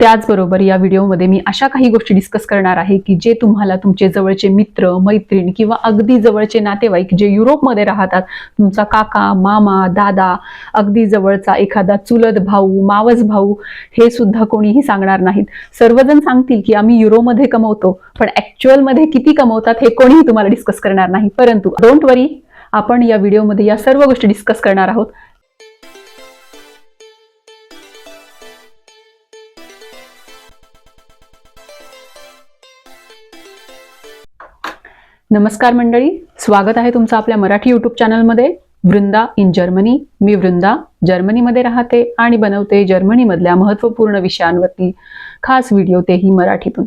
त्याचबरोबर या व्हिडिओमध्ये मी अशा काही गोष्टी डिस्कस करणार आहे की जे तुम्हाला तुमचे जवळचे मित्र मैत्रीण किंवा अगदी जवळचे नातेवाईक जे युरोपमध्ये राहतात तुमचा काका मामा दादा अगदी जवळचा एखादा चुलत भाऊ मावस भाऊ हे सुद्धा कोणीही सांगणार नाहीत. सर्वजण सांगतील की आम्ही युरोमध्ये कमवतो पण ॲक्च्युअलमध्ये किती कमवतात हे कोणीही तुम्हाला डिस्कस करणार नाही. परंतु डोंट वरी आपण या व्हिडिओमध्ये या सर्व गोष्टी डिस्कस करणार आहोत. नमस्कार मंडळी स्वागत आहे तुमचं आपल्या मराठी यूट्यूब चॅनलमध्ये वृंदा इन जर्मनी मी वृंदा जर्मनीमध्ये राहते आणि बनवते जर्मनीमधल्या महत्त्वपूर्ण विषयांवरती खास व्हिडिओ तेही मराठीतून.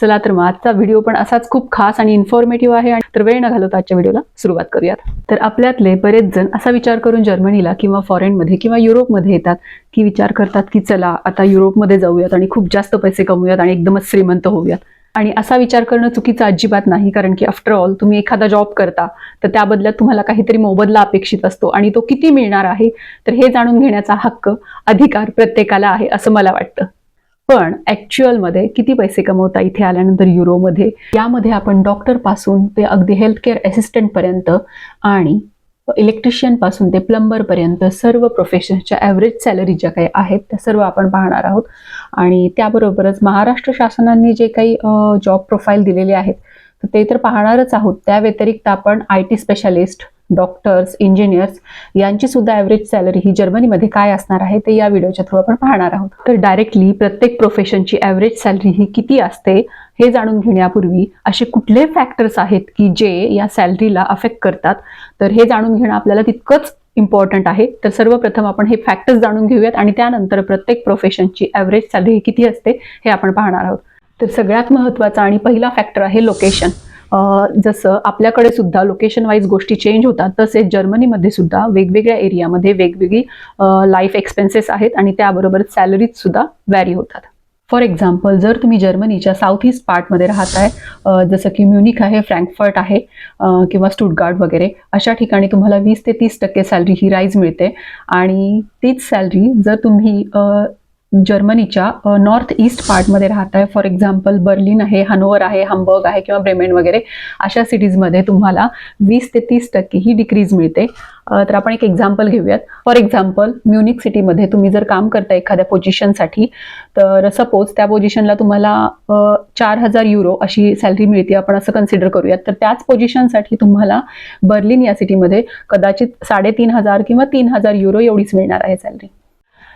चला तर मग आजचा व्हिडिओ पण असाच खूप खास आणि इन्फॉर्मेटिव्ह आहे आणि तर वेळ न घालवता आजच्या व्हिडिओला सुरुवात करूयात. तर आपल्यातले बरेच जण असा विचार करून जर्मनीला किंवा फॉरेनमध्ये किंवा युरोपमध्ये येतात की विचार करतात की चला आता युरोपमध्ये जाऊयात आणि खूप जास्त पैसे कमवूयात आणि एकदमच श्रीमंत होऊयात. आणि असा विचार करणं चुकीचं अजिबात नाही कारण की आफ्टर ऑल तुम्ही एखादा जॉब करता तर त्या बदल्यात तुम्हाला काहीतरी मोबदला अपेक्षित असतो आणि तो किती मिळणार आहे तर हे जाणून घेण्याचा हक्क अधिकार प्रत्येकाला आहे असं मला वाटतं. पण ॲक्च्युअलमध्ये किती पैसे कमवता इथे आल्यानंतर युरोमध्ये यामध्ये आपण डॉक्टरपासून ते अगदी हेल्थकेअर असिस्टंटपर्यंत आणि इलेक्ट्रिशियनपासून ते प्लंबरपर्यंत सर्व प्रोफेशन्सच्या ॲव्हरेज सॅलरी ज्या काही आहेत त्या सर्व आपण पाहणार आहोत. आणि त्याबरोबरच महाराष्ट्र शासनाने जे काही जॉब प्रोफाईल दिलेले आहेत तर ते तर पाहणारच आहोत. त्या व्यतिरिक्त आपण I T specialist doctors engineers यांची सुद्धा ॲव्हरेज सॅलरी ही जर्मनीमध्ये काय असणार आहे ते या व्हिडिओच्या थ्रू आपण पाहणार आहोत. तर डायरेक्टली प्रत्येक प्रोफेशनची ॲव्हरेज सॅलरी ही किती असते हे जाणून घेण्यापूर्वी असे कुठले फॅक्टर्स आहेत की जे या सॅलरीला अफेक्ट करतात? तर हे जाणून घेणं आपल्याला तितकंच इम्पॉर्टंट आहे. तर सर्वप्रथम आपण हे फॅक्टर्स जाणून घेऊयात आणि त्यानंतर प्रत्येक प्रोफेशनची ॲव्हरेज सॅलरी किती असते हे आपण पाहणार आहोत. तर सगळ्यात महत्त्वाचा आणि पहिला फॅक्टर आहे लोकेशन जसं आपल्याकडे सुद्धा लोकेशन वाईज गोष्टी चेंज होतात तसेच जर्मनीमध्ये सुद्धा वेगवेगळ्या एरियामध्ये वेगवेगळी लाईफ एक्सपेन्सेस आहेत आणि त्याबरोबर सॅलरीज सुद्धा व्हॅरी होतात. फॉर एक्झाम्पल जर तुम्ही जर्मनीच्या साऊथ ईस्ट पार्टमध्ये राहत आहे जसं की म्युनिक आहे फ्रँकफर्ट आहे किंवा स्टुटगार्ड वगैरे अशा ठिकाणी तुम्हाला वीस ते तीस टक्के सॅलरी ही राईज मिळते. आणि तीच सॅलरी जर तुम्ही जर्मनीच्या नॉर्थ ईस्ट पार्टमध्ये राहताय. फॉर एक्झाम्पल बर्लिन आहे हनोवर आहे हंबर्ग आहे किंवा ब्रेमेन वगैरे अशा सिटीजमध्ये तुम्हाला वीस ते तीस टक्के ही डिक्रीज मिळते तर आपण एक एक्झाम्पल घेऊयात. फॉर एक्झाम्पल म्युनिक सिटीमध्ये तुम्ही जर काम करता एखाद्या पोझिशनसाठी तर सपोज त्या पोझिशनला तुम्हाला चार हजार युरो अशी सॅलरी मिळते आपण असं कन्सिडर करूयात. तर त्याच पोझिशनसाठी तुम्हाला बर्लिन या सिटीमध्ये कदाचित साडेतीन हजार किंवा तीन हजार युरो एवढीच मिळणार आहे सॅलरी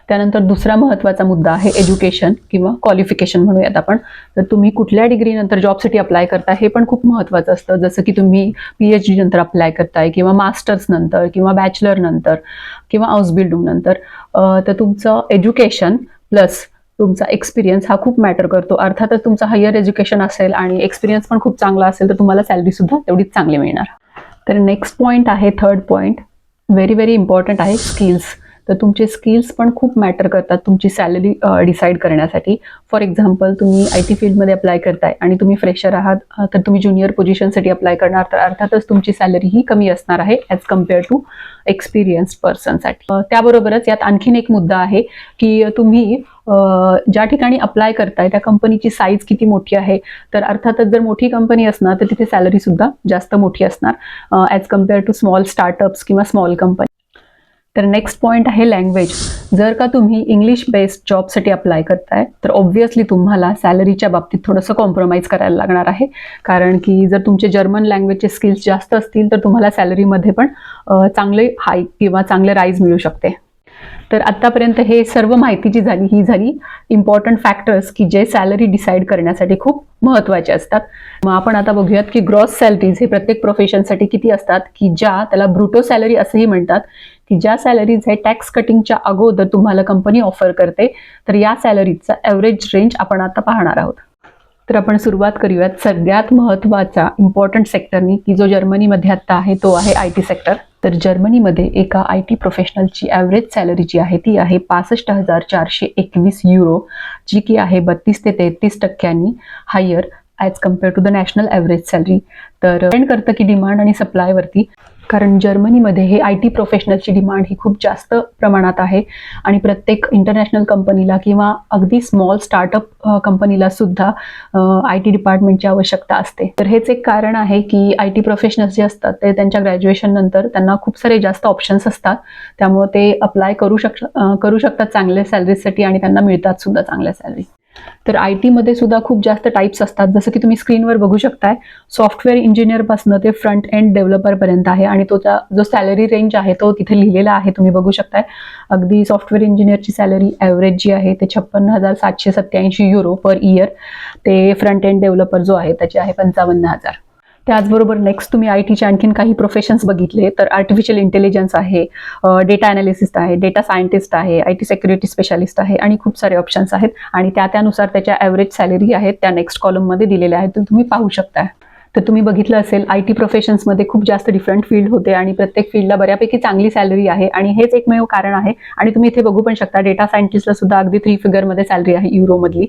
त्यानंतर दुसरा महत्त्वाचा मुद्दा आहे एज्युकेशन किंवा क्वालिफिकेशन म्हणूयात आपण. तर तुम्ही कुठल्या डिग्रीनंतर जॉबसाठी अप्लाय करताय हे पण खूप महत्त्वाचं असतं. जसं की तुम्ही पी एच डी नंतर अप्लाय करताय किंवा मास्टर्स नंतर किंवा बॅचलर नंतर किंवा आउसबिल्डिंग नंतर तर तुमचं एज्युकेशन प्लस तुमचा एक्सपिरियन्स हा खूप मॅटर करतो. अर्थातच तुमचं हायर एज्युकेशन असेल आणि एक्सपिरियन्स पण खूप चांगला असेल तर तुम्हाला सॅलरी सुद्धा तेवढीच चांगली मिळणार. तर नेक्स्ट पॉईंट आहे third point very very important आहे स्किल्स तर तुमचे स्किल्स पण खूप मॅटर करतात तुमची सॅलरी डिसाईड करण्यासाठी. फॉर एक्झाम्पल तुम्ही आय टी फील्डमध्ये अप्लाय करताय आणि तुम्ही फ्रेशर आहात तर तुम्ही ज्युनियर पोझिशनसाठी अप्लाय करणार. तर अर्थातच तुमची सॅलरी ही कमी असणार आहे ॲज कंपेअर टू एक्सपिरियन्स्ड पर्सनसाठी त्याबरोबरच यात आणखीन एक मुद्दा आहे की तुम्ही ज्या ठिकाणी अप्लाय करताय त्या कंपनीची साईज किती मोठी आहे? तर अर्थातच जर मोठी कंपनी असणार तर तिथे सॅलरी सुद्धा जास्त मोठी असणार as compare to small startups किंवा स्मॉल कंपनी तर नेक्स्ट पॉईंट आहे लँग्वेज जर का तुम्ही इंग्लिश बेस्ड जॉबसाठी अप्लाय करताय तर ऑब्व्हियसली तुम्हाला सॅलरीच्या बाबतीत थोडंसं कॉम्प्रोमाइज करायला लागणार आहे. कारण की जर तुमचे जर्मन लँग्वेजचे स्किल्स जास्त असतील तर तुम्हाला सॅलरीमध्ये पण चांगले हाईक किंवा चांगले राईज मिळू शकते. तर आत्तापर्यंत हे सर्व माहिती जी झाली ही झाली इम्पॉर्टंट फॅक्टर्स की जे सॅलरी डिसाईड करण्यासाठी खूप महत्त्वाचे असतात. मग आपण आता बघूयात की ग्रॉस सॅलरीज हे प्रत्येक प्रोफेशनसाठी किती असतात की ज्या त्याला ब्रुटो सॅलरी असंही म्हणतात की ज्या सॅलरीज हे टॅक्स कटिंगच्या अगोदर तुम्हाला कंपनी ऑफर करते तर या सॅलरीजचा ॲव्हरेज रेंज आपण आता पाहणार आहोत. तर आपण सुरुवात करूयात सगळ्यात महत्त्वाचा इम्पॉर्टंट सेक्टरनी की जो जर्मनीमध्ये आत्ता आहे तो आहे आय टी सेक्टर तर जर्मनीमध्ये एका आय टी प्रोफेशनलची ॲव्हरेज सॅलरी जी आहे ती आहे पासष्ट हजार चारशे एकवीस युरो जी की आहे बत्तीस ते तेहतीस टक्क्यांनी higher as compare to the national average salary तर डिपेंड करतं की डिमांड आणि सप्लायवरती कारण जर्मनीमध्ये हे आय टी प्रोफेशनलची डिमांड ही खूप जास्त प्रमाणात आहे. आणि प्रत्येक इंटरनॅशनल कंपनीला किंवा अगदी स्मॉल स्टार्टअप कंपनीला सुद्धा आय टी डिपार्टमेंटची आवश्यकता असते. तर हेच एक कारण आहे की आय टी प्रोफेशनल्स जे असतात ते त्यांच्या ग्रॅज्युएशन नंतर त्यांना खूप सारे जास्त ऑप्शन्स असतात. त्यामुळे ते अप्लाय करू शक करू शकतात चांगल्या सॅलरीसाठी आणि त्यांना मिळतात सुद्धा चांगल्या सॅलरी तर आय टीमध्ये सुद्धा खूप जास्त टाईप्स असतात. जसं की तुम्ही स्क्रीनवर बघू शकताय सॉफ्टवेअर इंजिनियरपासून ते फ्रंट एंड डेव्हलपरपर्यंत आहे आणि तो जो सॅलरी रेंज आहे तो तिथे लिहिलेला आहे तुम्ही बघू शकताय. अगदी सॉफ्टवेअर इंजिनियरची सॅलरी ॲव्हरेज जी आहे ते छप्पन्न हजार सातशे सत्याऐंशी युरो पर इयर ते फ्रंट एंड डेव्हलपर जो आहे त्याचे आहे पंचावन्न हजार. त्याचबरोबर नेक्स्ट तुम्ही आय टीचे आणखीन काही प्रोफेशन्स बघितले तर आर्टिफिशियल इंटेलिजन्स आहे डेटा अनालिसिस्ट आहे डेटा सायंटिस्ट आहे आय टी सेक्युरिटी स्पेशालिस्ट आहे आणि खूप सारे ऑप्शन्स आहेत. आणि त्या त्यानुसार त्याच्या ॲव्हरेज सॅलरी आहेत त्या नेक्स्ट कॉलममध्ये दिलेल्या आहेत. तुम्ही पाहू शकता. तर तुम्ही बघितलं असेल आय टी प्रोफेशन्समध्ये खूप जास्त डिफरंट फील्ड होते आणि प्रत्येक फील्डला बऱ्यापैकी चांगली सॅलरी आहे आणि हेच एकमेव कारण आहे. आणि तुम्ही इथे बघू पण शकता डेटा सायंटिस्टला सुद्धा अगदी थ्री फिगरमध्ये सॅलरी आहे युरोमधली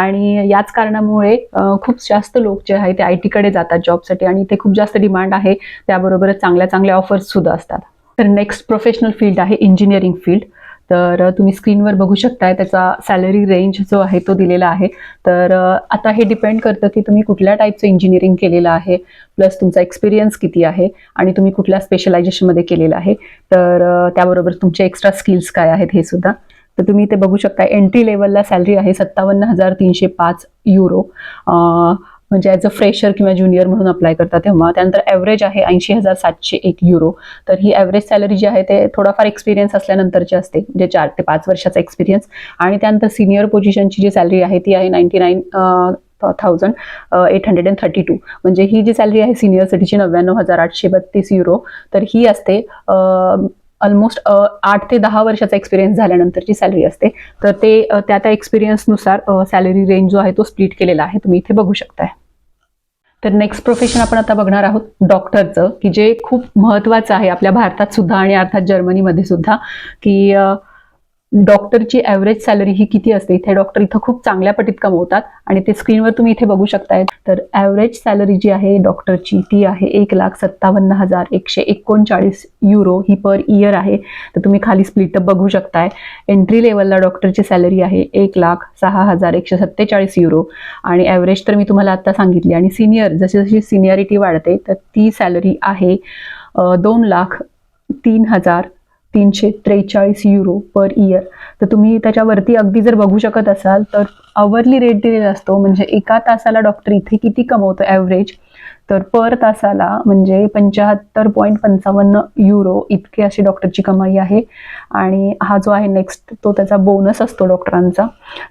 आणि याच कारणामुळे खूप जास्त लोक जे आहे ते आय टीकडे जातात जॉबसाठी आणि इथे खूप जास्त डिमांड आहे. त्याबरोबरच चांगल्या चांगल्या ऑफर्स सुद्धा असतात. तर नेक्स्ट प्रोफेशनल फील्ड आहे इंजिनिअरिंग फील्ड तर तुम्ही स्क्रीनवर बघू शकताय त्याचा सॅलरी रेंज जो आहे तो दिलेला आहे. तर आता हे डिपेंड करतं की तुम्ही कुठल्या टाईपचं इंजिनिअरिंग केलेलं आहे प्लस तुमचा एक्सपिरियन्स किती आहे आणि तुम्ही कुठल्या स्पेशलायझेशनमध्ये केलेलं आहे. तर त्याबरोबर तुमचे एक्स्ट्रा स्किल्स काय आहेत हे सुद्धा. तर तुम्ही इथे बघू शकता एंट्री लेवलला सॅलरी आहे सत्तावन्न हजार तीनशे पाच युरो म्हणजे ॲज अ फ्रेशर किंवा ज्युनियर म्हणून अप्लाय करता तेव्हा. त्यानंतर ॲव्हरेज आहे ऐंशी हजार सातशे एक युरो तर ही ॲव्हरेज सॅलरी जी आहे ते थोडाफार एक्सपिरियन्स असल्यानंतरची असते म्हणजे चार ते पाच वर्षाचा एक्सपिरियन्स आणि त्यानंतर सिनियर पोझिशनची जी सॅलरी आहे ती आहे ninety nine thousand eight hundred and thirty two म्हणजे ही जी सॅलरी आहे सिनियरसाठीची नव्याण्णव हजार आठशे बत्तीस युरो तर ही असते ऑलमोस्ट आठ ते दहा वर्षाचा एक्सपिरियन्स झाल्यानंतरची सॅलरी असते. तर ते त्या त्या एक्सपिरियन्सनुसार सॅलरी रेंज जो आहे तो स्प्लिट केलेला आहे. तुम्ही इथे बघू शकताय. तर नेक्स्ट प्रोफेशन आपण आता बघणार आहोत डॉक्टरचं की जे खूप महत्त्वाचं आहे आपल्या भारतात सुद्धा आणि अर्थात जर्मनीमध्ये सुद्धा की डॉक्टरची ॲव्हरेज सॅलरी ही किती असते? इथे डॉक्टर इथं खूप चांगल्या पटीत कमवतात आणि ते स्क्रीनवर तुम्ही इथे बघू शकताय तर ॲव्हरेज सॅलरी जी आहे डॉक्टरची ती आहे एक लाख सत्तावन्न हजार एकशे एकोणचाळीस युरो ही पर इयर आहे. तर तुम्ही खाली स्प्लिटअप बघू शकताय. एंट्री लेवलला डॉक्टरची सॅलरी आहे एक लाख सहा हजार एकशे सत्तेचाळीस युरो आणि ॲव्हरेज तर मी तुम्हाला आत्ता सांगितली. आणि सिनियर जशी जशी सिनियरिटी वाढते तर ती सॅलरी आहे दोन लाख तीन हजार तीनशे त्रेचाळीस युरो पर इयर तर तुम्ही त्याच्यावरती अगदी जर बघू शकत असाल तर आवरली रेट दिलेला असतो. म्हणजे एका तासाला डॉक्टर इथे किती कमवतो ॲव्हरेज तर पर तासाला म्हणजे पंच्याहत्तर पॉईंट पंचावन्न युरो इतकी अशी डॉक्टरची कमाई आहे. आणि हा जो आहे नेक्स्ट तो त्याचा बोनस असतो डॉक्टरांचा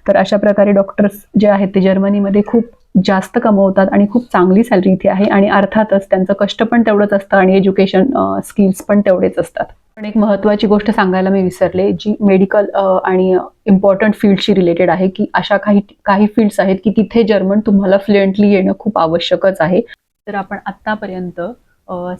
तर अशा प्रकारे डॉक्टर्स जे आहेत ते जर्मनीमध्ये खूप जास्त कमवतात आणि खूप चांगली सॅलरी इथे आहे. आणि अर्थातच त्यांचं कष्ट पण तेवढंच असतं आणि एज्युकेशन स्किल्स पण तेवढेच असतात. पण एक महत्त्वाची गोष्ट सांगायला मी विसरले जी मेडिकल आणि इम्पॉर्टंट फील्डशी रिलेटेड आहे की अशा काही काही फील्ड्स आहेत की तिथे जर्मन तुम्हाला फ्लुएंटली येणं खूप आवश्यकच आहे. तर आपण आत्तापर्यंत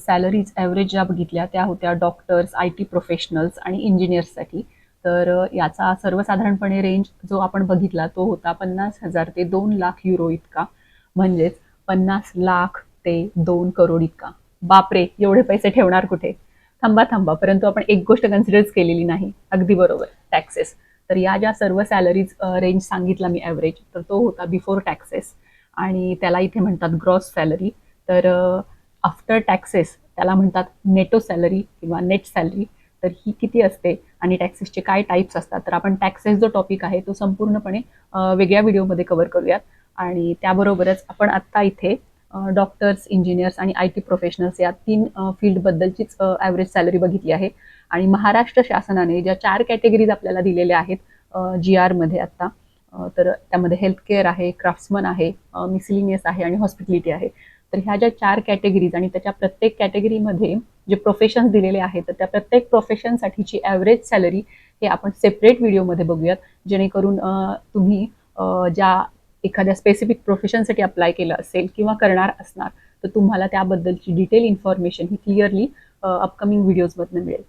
सॅलरीज ॲव्हरेज ज्या बघितल्या त्या होत्या डॉक्टर्स आय टी प्रोफेशनल्स आणि इंजिनियर्ससाठी तर याचा सर्वसाधारणपणे रेंज जो आपण बघितला तो होता पन्नास हजार ते दोन लाख युरो इतका. म्हणजेच पन्नास लाख ते दोन करोड इतका. बापरे एवढे पैसे ठेवणार कुठे? थांबा थांबा परंतु आपण एक गोष्ट कन्सिडरच केलेली नाही. अगदी बरोबर. टॅक्सेस तर या ज्या सर्व सॅलरीज रेंज सांगितला मी ॲव्हरेज तर तो होता बिफोर टॅक्सेस आणि त्याला इथे म्हणतात ग्रॉस सॅलरी तर आफ्टर टॅक्सेस त्याला म्हणतात नेटो सॅलरी किंवा नेट सॅलरी तर ही किती असते आणि टॅक्सेसचे काय टाईप्स असतात? तर आपण टॅक्सेस जो टॉपिक आहे तो संपूर्णपणे वेगळ्या व्हिडिओमध्ये कव्हर करूयात. आणि त्याबरोबरच आपण आत्ता इथे डॉक्टर्स इंजिनियर्स आणि आय टी प्रोफेशनल्स या तीन फील्डबद्दलचीच ॲव्हरेज सॅलरी बघितली आहे. आणि महाराष्ट्र शासनाने ज्या चार कॅटेगरीज आपल्याला दिलेल्या आहेत जी आरमध्ये आत्ता तर त्यामध्ये हेल्थकेअर आहे क्राफ्ट्समन आहे मिसिलिनियस आहे आणि हॉस्पिटॅलिटी आहे. तर ह्या ज्या चार कॅटेगरीज आणि त्याच्या प्रत्येक कॅटेगरीमध्ये जे प्रोफेशन्स दिलेले आहेत तर त्या प्रत्येक प्रोफेशनसाठीची ॲव्हरेज सॅलरी हे आपण सेपरेट व्हिडिओमध्ये बघूयात. जेणेकरून तुम्ही ज्या एखाद्या स्पेसिफिक प्रोफेशनसाठी अप्लाय केलं असेल किंवा करणार असणार तर तुम्हाला त्याबद्दलची डिटेल इन्फॉर्मेशन ही क्लिअरली अपकमिंग व्हिडिओजमधनं मिळेल.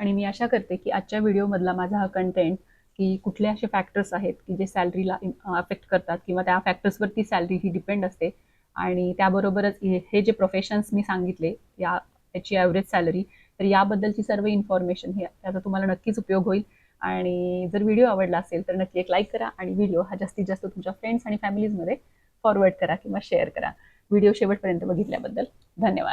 आणि मी आशा करते की आजच्या व्हिडिओमधला माझा हा कंटेंट की कुठले असे फॅक्टर्स आहेत की जे सॅलरीला अफेक्ट करतात किंवा त्या फॅक्टर्सवरती सॅलरी ही डिपेंड असते. आणि त्याबरोबरच हे जे प्रोफेशन्स मी सांगितले या त्याची ॲव्हरेज सॅलरी तर याबद्दलची सर्व इन्फॉर्मेशन हे त्याचा तुम्हाला नक्कीच उपयोग होईल. आणि जर व्हिडिओ आवडला असेल तर नक्की एक लाईक करा आणि व्हिडिओ हा जास्तीत जास्त तुमच्या फ्रेंड्स आणि फॅमिलीजमध्ये फॉरवर्ड करा किंवा शेअर करा. व्हिडिओ शेवटपर्यंत बघितल्याबद्दल धन्यवाद.